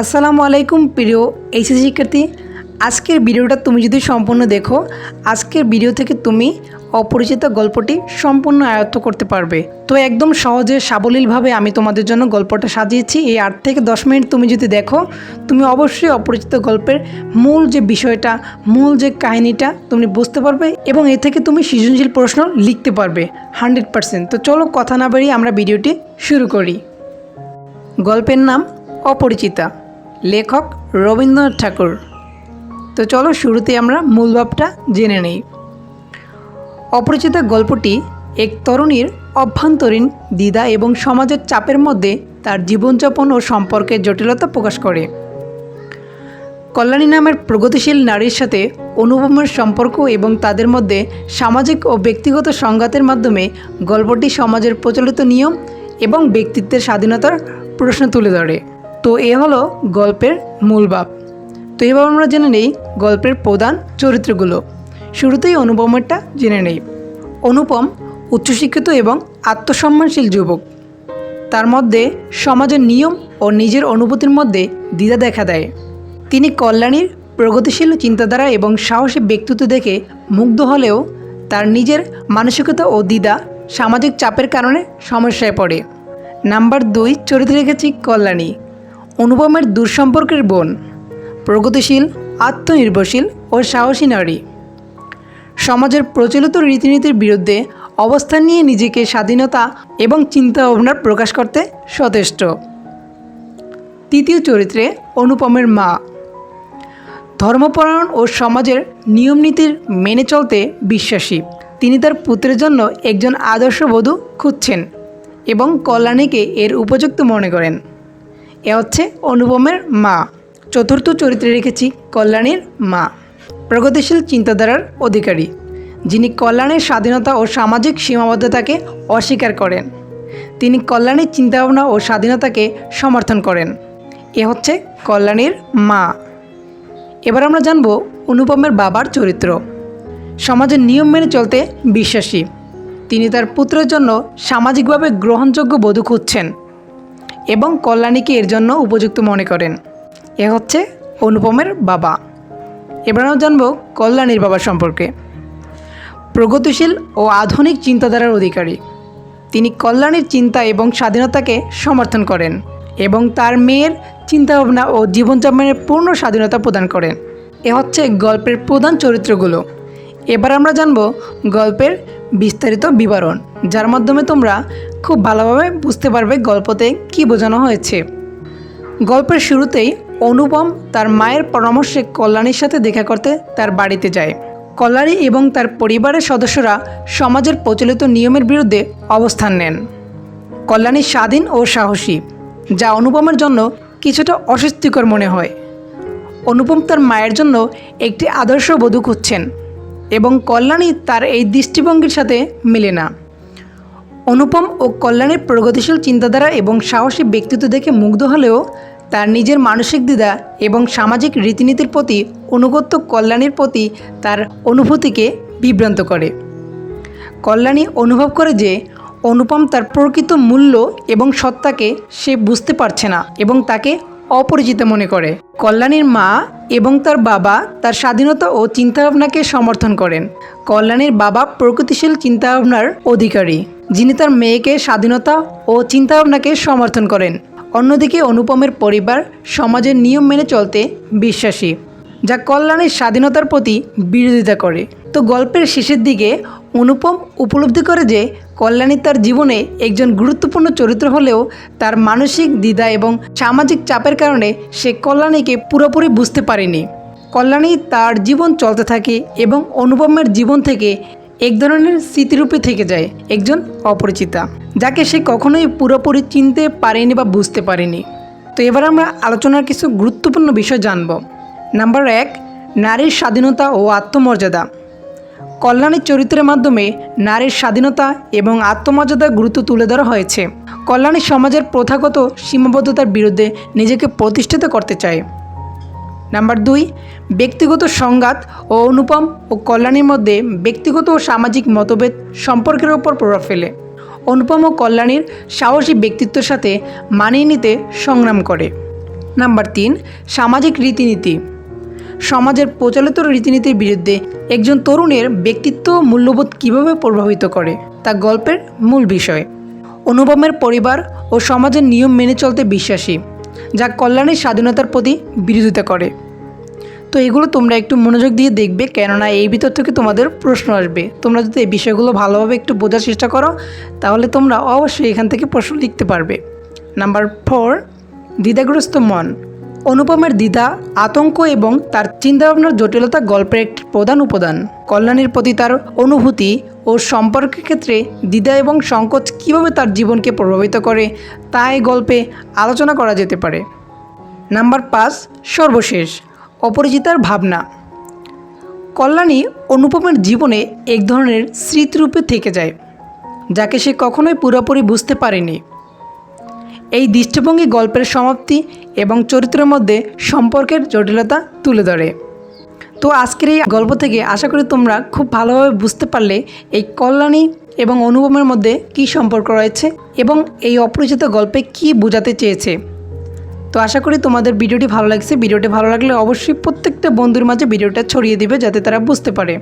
আসসালামু আলাইকুম প্রিয় এইচএসি শিক্ষার্থী। আজকের ভিডিওটা তুমি যদি সম্পূর্ণ দেখো, আজকের ভিডিও থেকে তুমি অপরিচিত গল্পটি সম্পূর্ণ আয়ত্ত করতে পারবে। তো একদম সহজে, সাবলীলভাবে আমি তোমাদের জন্য গল্পটা সাজিয়েছি। এই আট থেকে দশ মিনিট তুমি যদি দেখো, তুমি অবশ্যই অপরিচিত গল্পের মূল যে বিষয়টা, মূল যে কাহিনীটা তুমি বুঝতে পারবে এবং এ থেকে তুমি সৃজনশীল প্রশ্ন লিখতে পারবে হান্ড্রেড পার্সেন্ট। তো চলো কথা না বাড়িয়ে আমরা ভিডিওটি শুরু করি। গল্পের নাম অপরিচিতা। লেখক রবীন্দ্রনাথ ঠাকুর। তো চলো শুরুতে আমরা মূল ভাবটা জেনে নেই। অপরিচিতা গল্পটি এক তরুণীর অভ্যন্তরীণ দ্বিধা এবং সমাজের চাপের মধ্যে তার জীবনযাপন ও সম্পর্কের জটিলতা প্রকাশ করে। কল্যাণী নামের প্রগতিশীল নারীর সাথে অনুপমের সম্পর্ক এবং তাদের মধ্যে সামাজিক ও ব্যক্তিগত সংঘাতের মাধ্যমে গল্পটি সমাজের প্রচলিত নিয়ম এবং ব্যক্তিত্বের স্বাধীনতার প্রশ্ন তুলে ধরে। তো এ হলো গল্পের মূল ভাব। তো এবার আমরা জেনে নেই গল্পের প্রধান চরিত্রগুলো। শুরুতেই অনুপমেরটা জেনে নেই। অনুপম উচ্চশিক্ষিত এবং আত্মসম্মানশীল যুবক। তার মধ্যে সমাজের নিয়ম ও নিজের অনুভূতির মধ্যে দ্বিধা দেখা দেয়। তিনি কল্যাণীর, প্রগতিশীল চিন্তাধারা এবং সাহসী ব্যক্তিত্ব দেখে মুগ্ধ হলেও তার নিজের মানসিকতা ও দ্বিধা সামাজিক চাপের কারণে সমস্যায় পড়ে। নাম্বার দুই চরিত্রে রেখেছি কল্যাণী। অনুপমের দূরসম্পর্কের বোন, প্রগতিশীল, আত্মনির্ভরশীল ও সাহসী নারী। সমাজের প্রচলিত রীতিনীতির বিরুদ্ধে অবস্থান নিয়ে নিজেকে স্বাধীনতা এবং চিন্তা ভাবনার প্রকাশ করতে সচেষ্ট তৃতীয় চরিত্রে অনুপমের মা। ধর্মপরায়ণ ও সমাজের নিয়মনীতির মেনে চলতে বিশ্বাসী। তিনি তার পুত্রের জন্য একজন আদর্শবধূ খুঁজছেন এবং কল্যাণীকে এর উপযুক্ত মনে করেন। এ হচ্ছে অনুপমের মা। চতুর্থ চরিত্রে রেখেছি কল্যাণীর মা। প্রগতিশীল চিন্তাধারার অধিকারী, যিনি কল্যাণের স্বাধীনতা ও সামাজিক সীমাবদ্ধতাকে অস্বীকার করেন। তিনি কল্যাণীর চিন্তাভাবনা ও স্বাধীনতাকে সমর্থন করেন। এ হচ্ছে কল্যাণীর মা। এবার আমরা জানব অনুপমের বাবার চরিত্র। সমাজের নিয়ম মেনে চলতে বিশ্বাসী। তিনি তার পুত্রের জন্য সামাজিকভাবে গ্রহণযোগ্য বধূ খুঁজছেন। এবং কল্যাণীকে এর জন্য উপযুক্ত মনে করেন। এ হচ্ছে অনুপমের বাবা। এবার আমরা জানব কল্যাণীর বাবা সম্পর্কে। প্রগতিশীল ও আধুনিক চিন্তাধারার অধিকারী। তিনি কল্যাণীর চিন্তা এবং স্বাধীনতাকে সমর্থন করেন এবং তার মেয়ের চিন্তাভাবনা ও জীবনযাপনের পূর্ণ স্বাধীনতা প্রদান করেন। এ হচ্ছে গল্পের প্রধান চরিত্রগুলো। এবার আমরা জানব গল্পের বিস্তারিত বিবরণ, যার মাধ্যমে তোমরা খুব ভালোভাবে বুঝতে পারবে গল্পতে কী বোঝানো হয়েছে। গল্পের শুরুতেই অনুপম তার মায়ের পরামর্শে কল্যাণীর সাথে দেখা করতে তার বাড়িতে যায়। কল্যাণী এবং তার পরিবারের সদস্যরা সমাজের প্রচলিত নিয়মের বিরুদ্ধে অবস্থান নেন। কল্যাণী স্বাধীন ও সাহসী, যা অনুপমের জন্য কিছুটা অস্বস্তিকর মনে হয়। অনুপম তার মায়ের জন্য একটি আদর্শ বধূ খুঁজছেন। এবং কল্যাণী তার এই দৃষ্টিভঙ্গির সাথে মেলে না। অনুপম ও কল্যাণের প্রগতিশীল চিন্তাধারা এবং সাহসী ব্যক্তিত্ব দেখে মুগ্ধ হলেও তার নিজের মানসিক দ্বিধা এবং সামাজিক রীতিনীতির প্রতি অনুগত্য কল্যাণীর প্রতি তার অনুভূতিকে বিভ্রান্ত করে। কল্যাণী অনুভব করে যে অনুপম তার প্রকৃত মূল্য এবং সত্তাকে সে বুঝতে পারছে না এবং তাকে অপরিচিত মনে করে। কল্যাণীর মা এবং তার বাবা তার স্বাধীনতা ও চিন্তাভাবনাকে সমর্থন করেন। কল্যাণীর বাবা প্রগতিশীল চিন্তাভাবনার অধিকারী, যিনি তার মেয়েকে স্বাধীনতা ও চিন্তাভাবনাকে সমর্থন করেন। অন্যদিকে অনুপমের পরিবার সমাজের নিয়ম মেনে চলতে বিশ্বাসী, যা কল্যাণের স্বাধীনতার প্রতি বিরোধিতা করে। তো গল্পের শেষের দিকে অনুপম উপলব্ধি করে যে কল্যাণী তার জীবনে একজন গুরুত্বপূর্ণ চরিত্র হলেও তার মানসিক দ্বিধা এবং সামাজিক চাপের কারণে সে কল্যাণীকে পুরোপুরি বুঝতে পারেনি। কল্যাণী তার জীবন চলতে থাকে এবং অনুপমের জীবন থেকে এক ধরনের স্মৃতিরূপে থেকে যায়, একজন অপরিচিতা, যাকে সে কখনোই পুরোপুরি চিনতে পারেনি বা বুঝতে পারেনি। তো এবার আমরা আলোচনার কিছু গুরুত্বপূর্ণ বিষয় জানব। নাম্বার এক, নারীর স্বাধীনতা ও আত্মমর্যাদা। কল্যাণীর চরিত্রের মাধ্যমে নারীর স্বাধীনতা এবং আত্মমর্যাদার গুরুত্ব তুলে ধরা হয়েছে। কল্যাণী সমাজের প্রথাগত সীমাবদ্ধতার বিরুদ্ধে নিজেকে প্রতিষ্ঠিত করতে চায়। নাম্বার দুই, ব্যক্তিগত সংঘাত ও অনুপম ও কল্যাণীর মধ্যে ব্যক্তিগত ও সামাজিক মতভেদ সম্পর্কের ওপর প্রভাব ফেলে। অনুপম ও কল্যাণীর সাহসী ব্যক্তিত্বের সাথে মানিয়ে নিতে সংগ্রাম করে। নাম্বার তিন, সামাজিক রীতিনীতি। সমাজের প্রচলিত রীতিনীতির বিরুদ্ধে একজন তরুণের ব্যক্তিত্ব মূল্যবোধ কীভাবে প্রভাবিত করে, তা গল্পের মূল বিষয়। অনুপমের পরিবার ও সমাজের নিয়ম মেনে চলতে বিশ্বাসী, যা কল্যাণের স্বাধীনতার প্রতি বিরোধিতা করে। তো এগুলো তোমরা একটু মনোযোগ দিয়ে দেখবে, কেননা এই ভিতর থেকে তোমাদের প্রশ্ন আসবে। তোমরা যদি এই বিষয়গুলো ভালোভাবে একটু বোঝার চেষ্টা করো, তাহলে তোমরা অবশ্যই এখান থেকে প্রশ্ন লিখতে পারবে। নাম্বার ফোর, দ্বিধাগ্রস্ত মন। অনুপমের দ্বিধা, আতঙ্ক এবং তার চিন্তাভাবনার জটিলতা গল্পের একটি প্রধান উপাদান। কল্যাণীর প্রতি তার অনুভূতি ও সম্পর্কের ক্ষেত্রে দ্বিধা এবং সংকোচ কীভাবে তার জীবনকে প্রভাবিত করে, তা এই গল্পে আলোচনা করা যেতে পারে। নাম্বার পাঁচ, সর্বশেষ, অপরিচিতার ভাবনা। কল্যাণী অনুপমের জীবনে এক ধরনের স্মৃতিরূপে থেকে যায়, যাকে সে কখনোই পুরোপুরি বুঝতে পারেনি। এই দৃষ্টিভঙ্গি গল্পের সমাপ্তি এবং চরিত্রের মধ্যে সম্পর্কের জটিলতা তুলে ধরে। তো আজকের এই গল্প থেকে আশা করি তোমরা খুব ভালোভাবে বুঝতে পারলে এই কল্যাণী এবং অনুপমের মধ্যে কী সম্পর্ক রয়েছে এবং এই অপরিচিত গল্পে কী বোঝাতে চেয়েছে। তো আশা করি তোমাদের ভিডিওটি ভালো লাগছে। ভিডিওটি ভালো লাগলে অবশ্যই প্রত্যেকটা বন্ধুর মাঝে ভিডিওটা ছড়িয়ে দিবে যাতে তারা বুঝতে পারে।